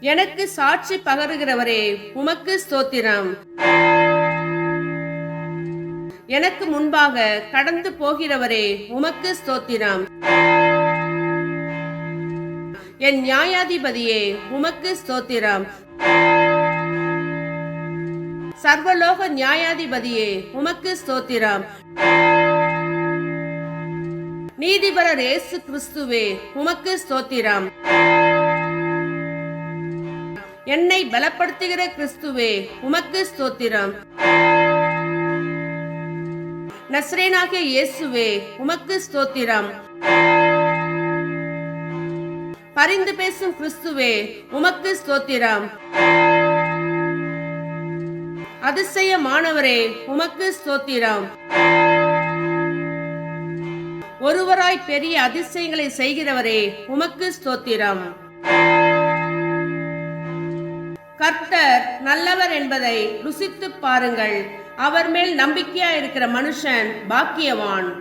எனக்கு சாட்சி பகருகிறவரே உமக்கு ஸ்தோத்திரம். எனக்கு முன்பாக கடந்து போகிறவரே உமக்கு ஸ்தோத்திரம். என் நியாயாதிபதியே உமக்கு ஸ்தோத்திரம். சர்வலோக நியாயாதிபதியே உமக்கு ஸ்தோத்திரம். நீதிபரர் ஏசு கிறிஸ்துவே உமக்கு ஸ்தோத்திரம். என்னை பலப்படுத்துகிற கிறிஸ்துவே உமக்கு ஸ்தோத்திரம். நஸ்ரேனாகிய இயேசுவே உமக்கு ஸ்தோத்திரம். பரிந்து பேசும் கிறிஸ்துவே உமக்கு ஸ்தோத்திரம். அதிசயமானவரே உமக்கு ஸ்தோத்திரம். ஒருவராய் பெரிய அதிசயங்களை செய்கிறவரே உமக்கு ஸ்தோத்திரம். கர்த்தர் நல்லவர் என்பதை ருசித்துப் பாருங்கள். அவர் மேல் நம்பிக்கையா இருக்கிற மனுஷன் பாக்கியவான்.